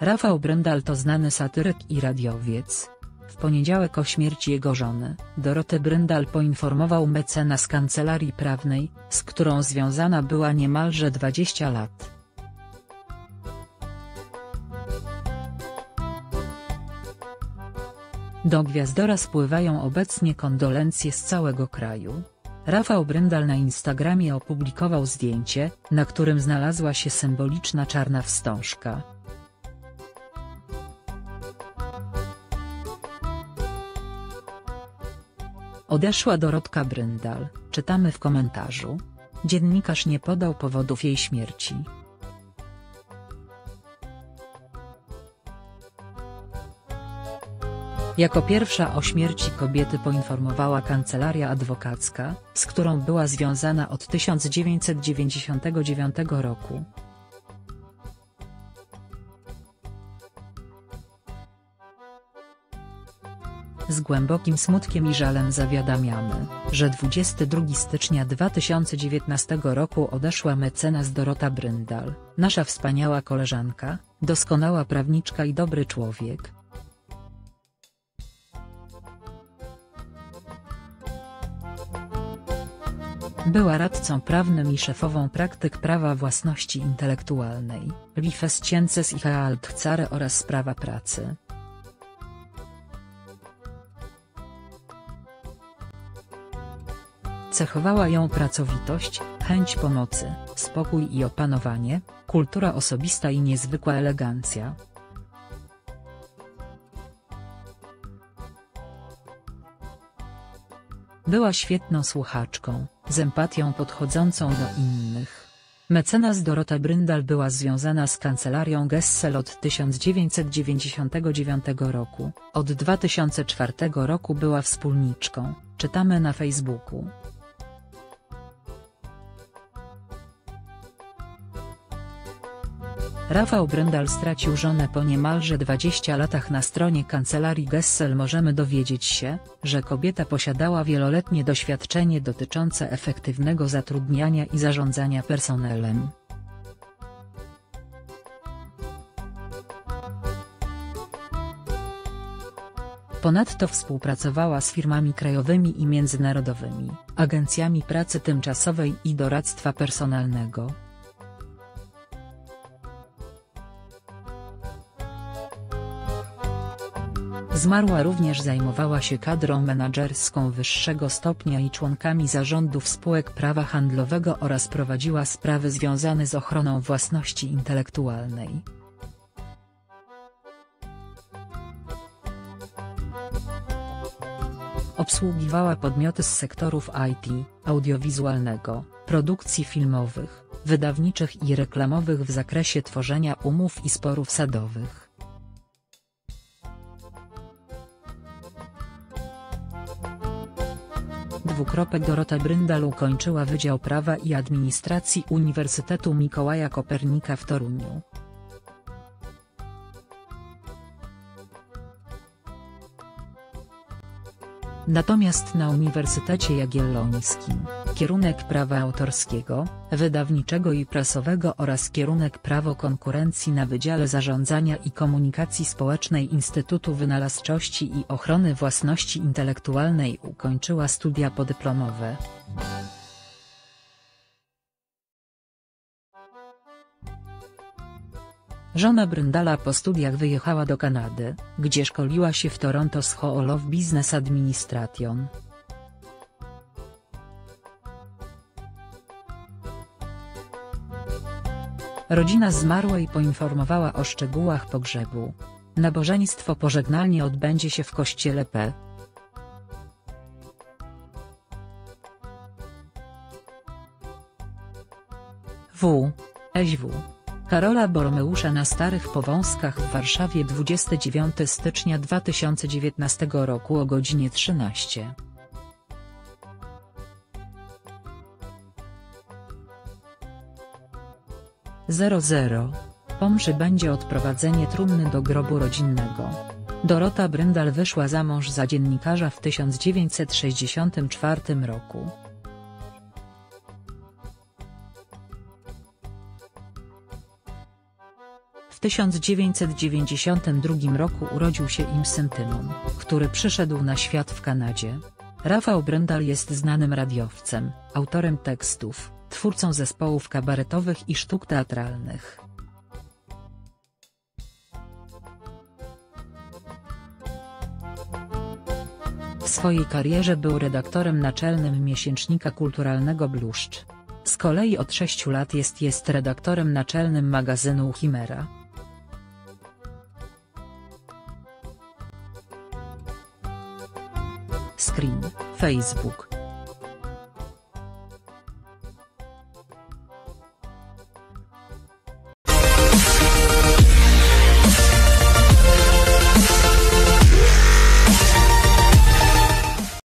Rafał Bryndal to znany satyryk i radiowiec. W poniedziałek o śmierci jego żony, Doroty Bryndal poinformował mecenas kancelarii prawnej, z którą związana była niemalże 20 lat. Do Gwiazdora spływają obecnie kondolencje z całego kraju. Rafał Bryndal na Instagramie opublikował zdjęcie, na którym znalazła się symboliczna czarna wstążka. Odeszła Dorotka Bryndal, czytamy w komentarzu. Dziennikarz nie podał powodów jej śmierci. Jako pierwsza o śmierci kobiety poinformowała kancelaria adwokacka, z którą była związana od 1999 roku. Z głębokim smutkiem i żalem zawiadamiamy, że 22 stycznia 2019 roku odeszła mecenas Dorota Bryndal, nasza wspaniała koleżanka, doskonała prawniczka i dobry człowiek. Była radcą prawnym i szefową praktyk prawa własności intelektualnej, Liefesciences i Altcare oraz prawa pracy. Cechowała ją pracowitość, chęć pomocy, spokój i opanowanie, kultura osobista i niezwykła elegancja. Była świetną słuchaczką, z empatią podchodzącą do innych. Mecenas Dorota Bryndal była związana z kancelarią Gessel od 1999 roku, od 2004 roku była wspólniczką, czytamy na Facebooku. Rafał Bryndal stracił żonę po niemalże 20 latach na stronie kancelarii Gessel możemy dowiedzieć się, że kobieta posiadała wieloletnie doświadczenie dotyczące efektywnego zatrudniania i zarządzania personelem. Ponadto współpracowała z firmami krajowymi i międzynarodowymi, agencjami pracy tymczasowej i doradztwa personalnego. Zmarła również zajmowała się kadrą menadżerską wyższego stopnia i członkami zarządów spółek prawa handlowego oraz prowadziła sprawy związane z ochroną własności intelektualnej. Obsługiwała podmioty z sektorów IT, audiowizualnego, produkcji filmowych, wydawniczych i reklamowych w zakresie tworzenia umów i sporów sadowych. Dorota Bryndal ukończyła Wydział Prawa i Administracji Uniwersytetu Mikołaja Kopernika w Toruniu. Natomiast na Uniwersytecie Jagiellońskim, kierunek prawa autorskiego, wydawniczego i prasowego oraz kierunek prawo konkurencji na Wydziale Zarządzania i Komunikacji Społecznej Instytutu Wynalazczości i Ochrony Własności Intelektualnej ukończyła studia podyplomowe. Żona Bryndala po studiach wyjechała do Kanady, gdzie szkoliła się w Toronto School of Business Administration. Rodzina zmarłej poinformowała o szczegółach pogrzebu. Nabożeństwo pożegnalnie odbędzie się w kościele P. W. SW. Karola Bormeusza na Starych Powązkach w Warszawie 29 stycznia 2019 roku o godzinie 13. 00. Po mszy będzie odprowadzenie trumny do grobu rodzinnego. Dorota Bryndal wyszła za mąż za dziennikarza w 1964 roku. W 1992 roku urodził się im syn Tymon, który przyszedł na świat w Kanadzie. Rafał Brendal jest znanym radiowcem, autorem tekstów, twórcą zespołów kabaretowych i sztuk teatralnych. W swojej karierze był redaktorem naczelnym miesięcznika kulturalnego Bluszcz. Z kolei od 6 lat jest jest redaktorem naczelnym magazynu Chimera. Facebook.